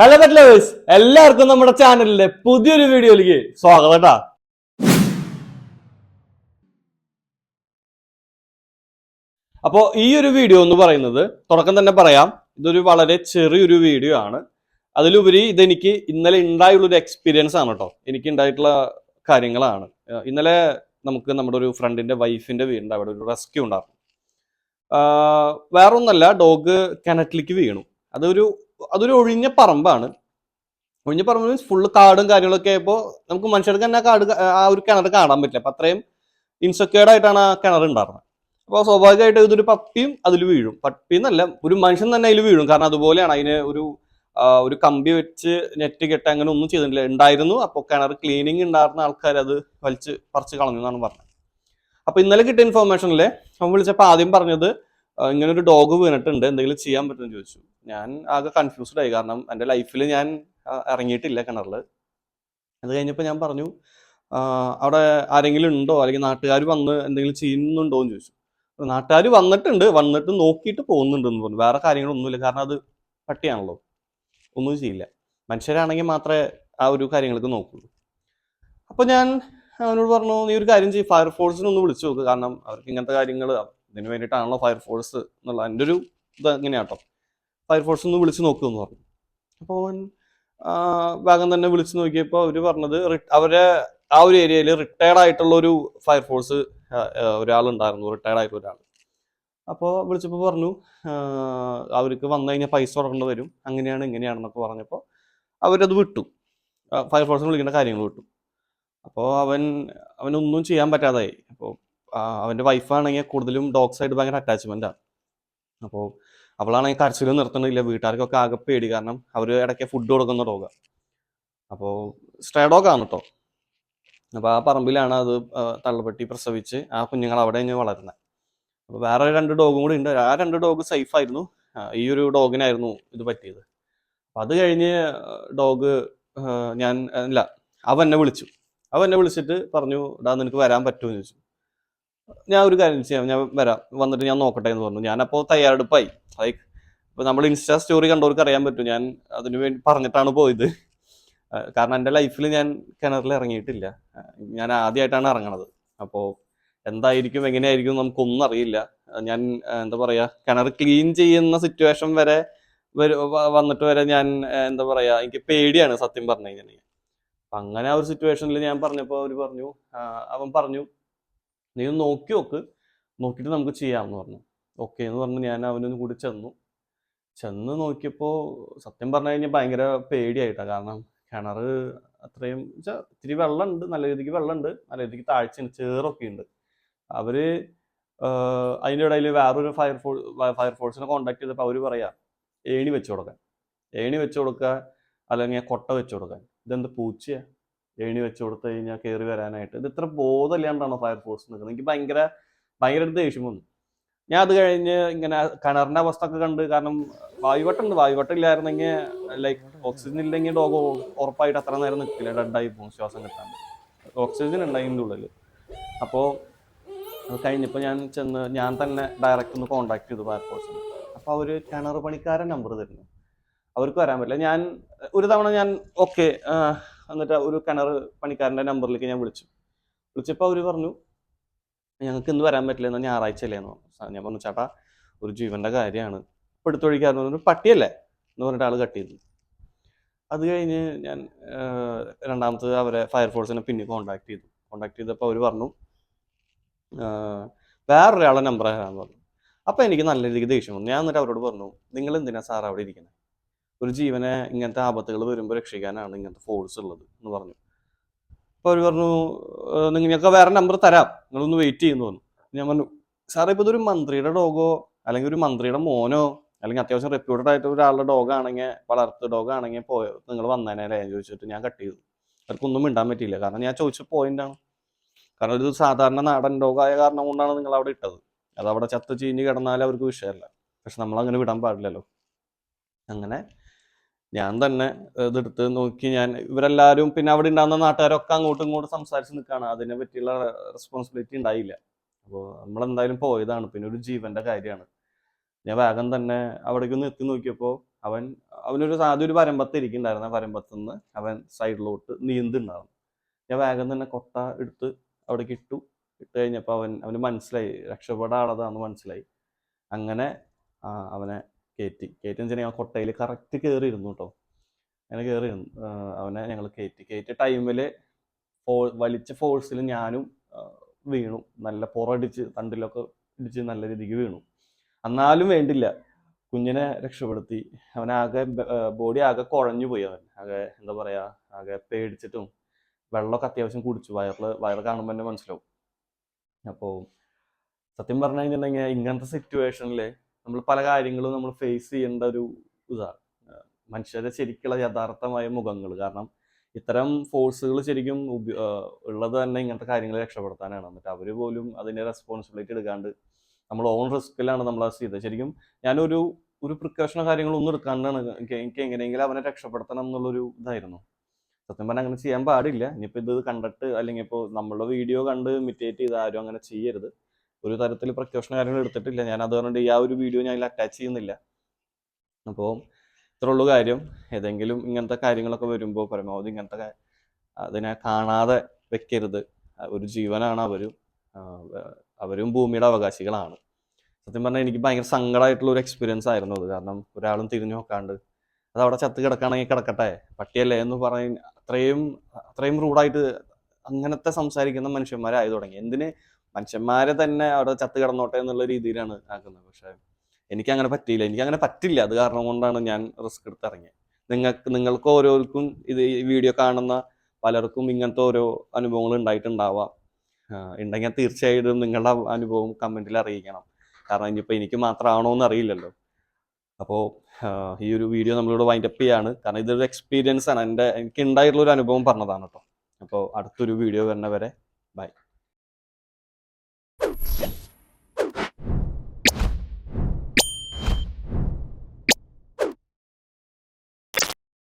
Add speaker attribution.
Speaker 1: Hello ബറ്റ്ലേഴ്സ് എല്ലാവർക്കും നമ്മുടെ ചാനലിലെ പുതിയൊരു വീഡിയോയിലേക്ക് സ്വാഗതം കേട്ടാ. അപ്പോൾ ഈ ഒരു വീഡിയോ എന്ന് പറയുന്നത് തുടക്കം തന്നെ പറയാം. ഇതൊരു വളരെ ചെറിയൊരു വീഡിയോ ആണ്. അതിലുപരി ഇതെനിക്ക് ഇന്നലെ ഉണ്ടായുള്ള ഒരു എക്സ്പീരിയൻസ് ആണ് കേട്ടോ. എനിക്ക് ഉണ്ടായിട്ടുള്ള കാര്യങ്ങളാണ്. ഇന്നലെ നമുക്ക് നമ്മുടെ ഒരു ഫ്രണ്ടിന്റെ വൈഫിന്റെ വീടിന്റെ അവിടെ ഒരു റെസ്ക്യൂ ഉണ്ടായിരുന്നു. വേറൊന്നല്ല ഡോഗ് കിണറ്റിലേക്ക് വീണു. അതൊരു അതൊരു ഒഴിഞ്ഞ പറമ്പാണ്. ഒഴിഞ്ഞ പറമ്പ് മീൻസ് ഫുള്ള് കാടും കാര്യങ്ങളൊക്കെ ആയപ്പോൾ നമുക്ക് മനുഷ്യർക്ക് തന്നെ കാട് ആ ഒരു കിണർ കാണാൻ പറ്റില്ല. അപ്പൊ അത്രയും ഇൻസെക്യൂർഡ് ആയിട്ടാണ് ആ കിണർ ഉണ്ടായിരുന്നത്. അപ്പോൾ സ്വാഭാവികമായിട്ട് ഇതൊരു പപ്പിയും അതിൽ വീഴും. പപ്പി എന്നല്ല ഒരു മനുഷ്യൻ തന്നെ അതിൽ വീഴും. കാരണം അതുപോലെയാണ് അതിന് ഒരു ഒരു കമ്പി വെച്ച് നെറ്റ് കെട്ട് അങ്ങനെ ഒന്നും ചെയ്തിട്ടില്ല. ഉണ്ടായിരുന്നു. അപ്പോൾ കിണർ ക്ലീനിങ് ഉണ്ടായിരുന്ന ആൾക്കാർ അത് വലിച്ച് പറിച്ച് കളഞ്ഞു എന്നാണ് പറഞ്ഞത്. അപ്പോൾ ഇന്നലെ കിട്ടിയ ഇൻഫോർമേഷനിലെ അവൻ വിളിച്ചപ്പോൾ ആദ്യം പറഞ്ഞത് ഇങ്ങനെ ഒരു ഡോഗ് വീണിട്ടുണ്ട്. എന്തെങ്കിലും ചെയ്യാൻ പറ്റുമെന്ന് ചോദിച്ചു. ഞാൻ ആകെ കൺഫ്യൂസ്ഡ് ആയി. കാരണം എന്റെ ലൈഫിൽ ഞാൻ ഇറങ്ങിയിട്ടില്ല കിണറിൽ. അത് കഴിഞ്ഞപ്പോൾ ഞാൻ പറഞ്ഞു അവിടെ ആരെങ്കിലും ഉണ്ടോ? അല്ലെങ്കിൽ നാട്ടുകാർ വന്ന് എന്തെങ്കിലും ചെയ്യുന്നുണ്ടോ എന്ന് ചോദിച്ചു. നാട്ടുകാർ വന്നിട്ടുണ്ട്. വന്നിട്ട് നോക്കിയിട്ട് പോകുന്നുണ്ട് എന്ന് പറഞ്ഞു. വേറെ കാര്യങ്ങളൊന്നുമില്ല. കാരണം അത് പട്ടിയാണല്ലോ. ഒന്നും ചെയ്യില്ല. മനുഷ്യരാണെങ്കിൽ മാത്രമേ ആ ഒരു കാര്യങ്ങൾക്ക് നോക്കുള്ളൂ. അപ്പോൾ ഞാൻ അവനോട് പറഞ്ഞു നീ ഒരു കാര്യം ചെയ്യും. ഫയർഫോഴ്സിനൊന്ന് വിളിച്ചു നോക്ക്. കാരണം അവർക്ക് ഇങ്ങനത്തെ കാര്യങ്ങൾ ഇതിന് വേണ്ടിയിട്ടാണല്ലോ ഫയർഫോഴ്സ് എന്നുള്ള എന്റെ ഒരു ഇത് എങ്ങനെയാട്ടോ ഫയർഫോഴ്സ് ഒന്ന് വിളിച്ച് നോക്കുമെന്ന് പറഞ്ഞു. അപ്പോൾ അവൻ വേഗം തന്നെ വിളിച്ച് നോക്കിയപ്പോൾ അവർ പറഞ്ഞത് അവരെ ആ ഒരു ഏരിയയിൽ റിട്ടയർഡ് ആയിട്ടുള്ള ഒരു ഫയർഫോഴ്സ് ഒരാളുണ്ടായിരുന്നു. റിട്ടയർഡ് ആയിട്ടുള്ള ഒരാൾ അപ്പോൾ വിളിച്ചപ്പോൾ പറഞ്ഞു അവർക്ക് വന്നു കഴിഞ്ഞാൽ പൈസ കൊടുക്കേണ്ടി വരും. അങ്ങനെയാണ് ഇങ്ങനെയാണെന്നൊക്കെ പറഞ്ഞപ്പോൾ അവരത് വിട്ടു. ഫയർഫോഴ്സിന് വിളിക്കേണ്ട കാര്യങ്ങൾ വിട്ടു. അപ്പോൾ അവൻ അവനൊന്നും ചെയ്യാൻ പറ്റാതായി. അപ്പോൾ അവന്റെ വൈഫാണെങ്കിൽ കൂടുതലും ഡോഗ്സ് ആയിട്ട് ഭയങ്കര അറ്റാച്ച്മെന്റാണ് അപ്പോൾ അവളാണെങ്കിൽ കരച്ചിലും നിർത്തണില്ല വീട്ടുകാർക്കൊക്കെ ആകെ പേടി. കാരണം അവർ ഇടയ്ക്ക് ഫുഡ് കൊടുക്കുന്ന ഡോഗാണ് അപ്പോൾ സ്ട്രേ ഡോഗാണ് കേട്ടോ അപ്പോൾ ആ പറമ്പിലാണ് അത് തള്ളപ്പെട്ടി പ്രസവിച്ച് ആ കുഞ്ഞുങ്ങൾ അവിടെ കഴിഞ്ഞ് വളരുന്നത് അപ്പോൾ വേറെ രണ്ട് ഡോഗും കൂടി ഉണ്ട്. ആ രണ്ട് ഡോഗ് സേഫ് ആയിരുന്നു. ഈ ഒരു ഡോഗിനായിരുന്നു ഇത് പറ്റിയത്. അപ്പം അത് കഴിഞ്ഞ് ഡോഗ് ഞാൻ അല്ല അവൻ എന്നെ വിളിച്ചു. അവൻ എന്നെ വിളിച്ചിട്ട് പറഞ്ഞു ഡാ നിനക്ക് വരാൻ പറ്റുമോ? എന്ന് ചോദിച്ചു. ഞാൻ ഒരു കാര്യം ചെയ്യാം. ഞാൻ വരാം. വന്നിട്ട് ഞാൻ നോക്കട്ടെ എന്ന് പറഞ്ഞു. ഞാനപ്പോൾ തയ്യാറെടുപ്പായി. ലൈക്ക് ഇപ്പൊ നമ്മൾ ഇൻസ്റ്റാ സ്റ്റോറി കണ്ടവർക്ക് അറിയാൻ പറ്റും. ഞാൻ അതിനു വേണ്ടി പറഞ്ഞിട്ടാണ് പോയത്. കാരണം എന്റെ ലൈഫിൽ ഞാൻ കിണറിൽ ഇറങ്ങിയിട്ടില്ല. ഞാൻ ആദ്യമായിട്ടാണ് ഇറങ്ങണത്. അപ്പോൾ എന്തായിരിക്കും എങ്ങനെയായിരിക്കും നമുക്കൊന്നും അറിയില്ല. ഞാൻ എന്താ പറയുക കിണർ ക്ലീൻ ചെയ്യുന്ന സിറ്റുവേഷൻ വരെ വന്നിട്ട് വരെ ഞാൻ എന്താ പറയുക എനിക്ക് പേടിയാണ് സത്യം പറഞ്ഞു അപ്പം അങ്ങനെ ആ ഒരു സിറ്റുവേഷനിൽ ഞാൻ പറഞ്ഞപ്പോൾ അവർ പറഞ്ഞു അവൻ പറഞ്ഞു നീ ഒന്ന് നോക്കി നോക്ക്. നോക്കിയിട്ട് നമുക്ക് ചെയ്യാമെന്ന് പറഞ്ഞു. ഓക്കെ എന്ന് പറഞ്ഞ് ഞാൻ അവനൊന്ന് കൂടി ചെന്നു. ചെന്ന് നോക്കിയപ്പോൾ സത്യം പറഞ്ഞു കഴിഞ്ഞാൽ ഭയങ്കര പേടിയായിട്ടാണ് കാരണം കിണർ അത്രയും വെച്ചാൽ ഇത്തിരി വെള്ളമുണ്ട് നല്ല രീതിക്ക് വെള്ളമുണ്ട് നല്ല രീതിക്ക് താഴ്ചയുണ്ട് ചേറൊക്കെ ഉണ്ട് അവർ അതിന്റെ ഇടയിൽ വേറൊരു ഫയർ ഫോഴ്സ് ഫയർഫോഴ്സിനെ കോൺടാക്ട് ചെയ്തപ്പോൾ അവർ പറയാ ഏണി വെച്ച് കൊടുക്കാൻ. ഏണി വെച്ച് കൊടുക്കുക അല്ലെങ്കിൽ കൊട്ട വെച്ച് കൊടുക്കാൻ. ഇതെന്ത് പൂച്ചയാ? ഏണി വെച്ച് കൊടുത്തു കഴിഞ്ഞാൽ കയറി വരാനായിട്ട്. ഇത് ഇത്ര ബോധമില്ലാണ്ടാണോ ഫയർഫോഴ്സ് നിൽക്കുന്നത് എനിക്ക് ഭയങ്കര ഭയങ്കര ഒരു ദേഷ്യം വന്നു. ഞാൻ അത് കഴിഞ്ഞ് ഇങ്ങനെ കിണറിന്റെ അവസ്ഥ ഒക്കെ കണ്ട് കാരണം വായുവട്ടം ഉണ്ട് വായുവട്ടം ഇല്ലായിരുന്നെങ്കിൽ ലൈക്ക് ഓക്സിജൻ ഇല്ലെങ്കിൽ ഡോഗ് ഉറപ്പായിട്ട് അത്ര നേരം നിൽക്കില്ല. ഡെഡായി പോകും ശ്വാസം കിട്ടാൻ. ഓക്സിജൻ ഉണ്ടായി അതിന്റെ ഉള്ളിൽ. അപ്പോൾ അത് കഴിഞ്ഞപ്പോൾ ഞാൻ ചെന്ന് ഞാൻ തന്നെ ഡയറക്റ്റ് ഒന്ന് കോൺടാക്ട് ചെയ്തു ഫയർഫോഴ്സിന് അപ്പോൾ അവർ കിണർ പണിക്കാരൻ നമ്പർ തരുന്നു. അവർക്ക് വരാൻ പറ്റില്ല. ഞാൻ ഒരു തവണ ഞാൻ ഓക്കെ എന്നിട്ട് ഒരു കിണർ പണിക്കാരന്റെ നമ്പറിലേക്ക് ഞാൻ വിളിച്ചു. വിളിച്ചപ്പോൾ അവർ പറഞ്ഞു ഞങ്ങൾക്ക് ഇന്ന് വരാൻ പറ്റില്ല എന്നാൽ ഞായറാഴ്ച അല്ലേ? എന്ന് പറഞ്ഞു. ഞാൻ പറഞ്ഞു ചേട്ടാ ഒരു ജീവന്റെ കാര്യമാണ്. ഇപ്പം എടുത്തൊഴിക്കാന്ന് പറഞ്ഞു പട്ടിയല്ലേ? എന്ന് പറഞ്ഞിട്ട് ആൾ കട്ട് ചെയ്തു. അത് കഴിഞ്ഞ് ഞാൻ രണ്ടാമത്തത് രണ്ടാമത് അവരെ ഫയർഫോഴ്സിനെ പിന്നെ കോണ്ടാക്ട് ചെയ്തു. കോണ്ടാക്ട് ചെയ്തപ്പോൾ അവർ പറഞ്ഞു വേറൊരാളെ നമ്പർ തരാമെന്ന് പറഞ്ഞു. അപ്പോൾ എനിക്ക് നല്ല രീതിക്ക് ദേഷ്യം വന്നു. ഞാൻ എന്നിട്ട് അവരോട് പറഞ്ഞു നിങ്ങൾ എന്തിനാണ് സാർ അവിടെ ഇരിക്കുന്നത് ഒരു ജീവനെ ഇങ്ങനത്തെ ആപത്തുകൾ വരുമ്പോൾ രക്ഷിക്കാനാണ് ഇങ്ങനത്തെ ഫോഴ്സ് ഉള്ളത് എന്ന് പറഞ്ഞു. അപ്പോൾ അവർ പറഞ്ഞു "ഏഹ് നിങ്ങൾക്ക് വേറെ നമ്പർ തരാം. നിങ്ങളൊന്ന് വെയിറ്റ് ചെയ്യുന്നു പറഞ്ഞു. ഞാൻ പറഞ്ഞു സാറേ ഇപ്പോൾ ഇതൊരു മന്ത്രിയുടെ ഡോഗോ? അല്ലെങ്കിൽ ഒരു മന്ത്രിയുടെ മോനോ? അല്ലെങ്കിൽ അത്യാവശ്യം റെപ്യൂട്ടഡ് ആയിട്ട് ഒരാളുടെ ഡോഗാണെങ്കിൽ വളർത്ത് ഡോഗ് ആണെങ്കിൽ പോയോ നിങ്ങൾ വന്നതിനെ ചോദിച്ചിട്ട് ഞാൻ കട്ട് ചെയ്തു. അവർക്കൊന്നും മിണ്ടാൻ പറ്റിയില്ല. കാരണം ഞാൻ ചോദിച്ച പോയിന്റ് ആണ്. കാരണം ഒരു സാധാരണ നാടൻ ഡോഗായ കാരണം കൊണ്ടാണ് നിങ്ങൾ അവിടെ ഇട്ടത്. അത് അവിടെ ചത്ത് ചീഞ്ഞ് കിടന്നാൽ അവർക്ക് വിഷയമല്ല. പക്ഷെ നമ്മൾ അങ്ങനെ വിടാൻ പാടില്ലല്ലോ. അങ്ങനെ ഞാൻ തന്നെ ഇതെടുത്ത് നോക്കി ഞാൻ ഇവരെല്ലാവരും പിന്നെ അവിടെ ഉണ്ടാകുന്ന നാട്ടുകാരൊക്കെ അങ്ങോട്ടും ഇങ്ങോട്ടും സംസാരിച്ച് നിൽക്കുകയാണ്. അതിനെ പറ്റിയുള്ള റെസ്പോൺസിബിലിറ്റി ഉണ്ടായില്ല. അപ്പോൾ നമ്മളെന്തായാലും പോയതാണ്. പിന്നെ ഒരു ജീവന്റെ കാര്യമാണ്. ഞാൻ വേഗം തന്നെ അവിടേക്ക് ഒന്ന് എത്തി നോക്കിയപ്പോൾ അവൻ അവനൊരു ആദ്യം ഒരു വരമ്പത്ത് ഇരിക്കുന്നുണ്ടായിരുന്നു. വരമ്പത്ത് നിന്ന് അവൻ സൈഡിലോട്ട് നീന്തുണ്ടായിരുന്നു. ഞാൻ വേഗം തന്നെ കൊട്ട എടുത്ത് അവിടേക്ക് ഇട്ടു. ഇട്ട് കഴിഞ്ഞപ്പോൾ അവൻ അവന് മനസ്സിലായി. രക്ഷപ്പെടാനുള്ളതാണെന്ന് മനസ്സിലായി. അങ്ങനെ അവനെ കയറ്റി കയറ്റി ഞാൻ കൊട്ടയിൽ കറക്റ്റ് കയറിയിരുന്നു കേട്ടോ അങ്ങനെ കയറിയിരുന്നു അവനെ ഞങ്ങൾ കയറ്റി കയറ്റിയ ടൈമിൽ ഫോ വലിച്ച ഫോഴ്സിൽ ഞാനും വീണു. നല്ല പുറടിച്ച് തണ്ടിലൊക്കെ ഇടിച്ച് നല്ല രീതിക്ക് വീണു. എന്നാലും വേണ്ടില്ല. കുഞ്ഞിനെ രക്ഷപ്പെടുത്തി. അവനാകെ ബോഡി ആകെ കുഴഞ്ഞു പോയി അവൻ. ആകെ എന്താ പറയുക ആകെ പേടിച്ചിട്ടും വെള്ളമൊക്കെ അത്യാവശ്യം കുടിച്ചു. വയറിൽ വയറ് കാണുമ്പോൾ തന്നെ മനസ്സിലാവും. അപ്പോൾ സത്യം പറഞ്ഞു കഴിഞ്ഞിട്ടുണ്ടെങ്കിൽ ഇങ്ങനത്തെ സിറ്റുവേഷനിൽ നമ്മൾ പല കാര്യങ്ങളും നമ്മൾ ഫേസ് ചെയ്യേണ്ട ഒരു ഇതാണ്. മനുഷ്യരെ ശരിക്കുള്ള യഥാർത്ഥമായ മുഖങ്ങൾ. കാരണം ഇത്തരം ഫോഴ്സുകൾ ശരിക്കും ഉള്ളത് തന്നെ ഇങ്ങനത്തെ കാര്യങ്ങൾ രക്ഷപ്പെടുത്താനാണ്. എന്നിട്ട് അവർ പോലും അതിന്റെ റെസ്പോൺസിബിലിറ്റി എടുക്കാണ്ട് നമ്മൾ ഓൺ റിസ്കിലാണ് നമ്മൾ അത് ചെയ്തത്. ശരിക്കും ഞാനൊരു ഒരു പ്രിക്കോഷനോ കാര്യങ്ങളോ ഒന്നും എടുക്കാണ്ടാണ്. എനിക്ക് എങ്ങനെയെങ്കിലും അവനെ രക്ഷപ്പെടുത്തണം എന്നുള്ളൊരു ഇതായിരുന്നു. സത്യം പറഞ്ഞാൽ അങ്ങനെ ചെയ്യാൻ പാടില്ല. ഇനിയിപ്പോൾ ഇത് കണ്ടിട്ട് അല്ലെങ്കിൽ ഇപ്പോൾ നമ്മളുടെ വീഡിയോ കണ്ട് ഇമിറ്റേറ്റ് ചെയ്ത് ആരും അങ്ങനെ ചെയ്യരുത്. ഒരു തരത്തിൽ പ്രിക്കോഷൻ കാര്യങ്ങൾ എടുത്തിട്ടില്ല. ഞാൻ അത് പറഞ്ഞിട്ട് ഈ ആ ഒരു വീഡിയോ ഞാൻ അറ്റാച്ച് ചെയ്യുന്നില്ല. അപ്പോൾ ഇത്ര ഉള്ളൂ കാര്യം. ഏതെങ്കിലും ഇങ്ങനത്തെ കാര്യങ്ങളൊക്കെ വരുമ്പോൾ പരമാവധി ഇങ്ങനത്തെ അതിനെ കാണാതെ വെക്കരുത്. ഒരു ജീവനാണ് അവരും. അവരും ഭൂമിയുടെ അവകാശികളാണ്. സത്യം പറഞ്ഞാൽ എനിക്ക് ഭയങ്കര സങ്കടമായിട്ടുള്ള ഒരു എക്സ്പീരിയൻസ് ആയിരുന്നു അത്. കാരണം ഒരാളും തിരിഞ്ഞു നോക്കാണ്ട് അത് അവിടെ ചത്ത് കിടക്കുകയാണെങ്കിൽ കിടക്കട്ടെ. പട്ടിയല്ലേ എന്ന് പറഞ്ഞ അത്രയും അത്രയും റൂഡായിട്ട് അങ്ങനത്തെ സംസാരിക്കുന്ന മനുഷ്യന്മാരായി തുടങ്ങി. എന്തിന് മനുഷ്യന്മാരെ തന്നെ അവിടെ ചത്ത് കിടന്നോട്ടെ എന്നുള്ള രീതിയിലാണ് ആക്കുന്നത്. പക്ഷെ എനിക്ക് അങ്ങനെ പറ്റിയില്ല. എനിക്ക് അങ്ങനെ പറ്റില്ല. അത് കാരണം കൊണ്ടാണ് ഞാൻ റിസ്ക് എടുത്ത് ഇറങ്ങിയത്. നിങ്ങൾക്ക് നിങ്ങൾക്ക് ഓരോർക്കും ഇത് ഈ വീഡിയോ കാണുന്ന പലർക്കും ഇങ്ങനത്തെ ഓരോ അനുഭവങ്ങൾ ഉണ്ടായിട്ടുണ്ടാവാം. ഉണ്ടെങ്കിൽ തീർച്ചയായിട്ടും നിങ്ങളുടെ അനുഭവം കമന്റിൽ അറിയിക്കണം. കാരണം ഇനിയിപ്പോൾ എനിക്ക് മാത്രമാണോ എന്ന് അറിയില്ലല്ലോ. അപ്പോൾ ഈ ഒരു വീഡിയോ നമ്മളിവിടെ വൈൻഡപ്പ് ചെയ്യാണ്. കാരണം ഇതൊരു എക്സ്പീരിയൻസ് ആണ്. എന്റെ എനിക്ക് ഉണ്ടായിട്ടുള്ള ഒരു അനുഭവം പറഞ്ഞതാണ് കേട്ടോ. അപ്പോൾ അടുത്തൊരു വീഡിയോ വരുന്നവരെ ബൈ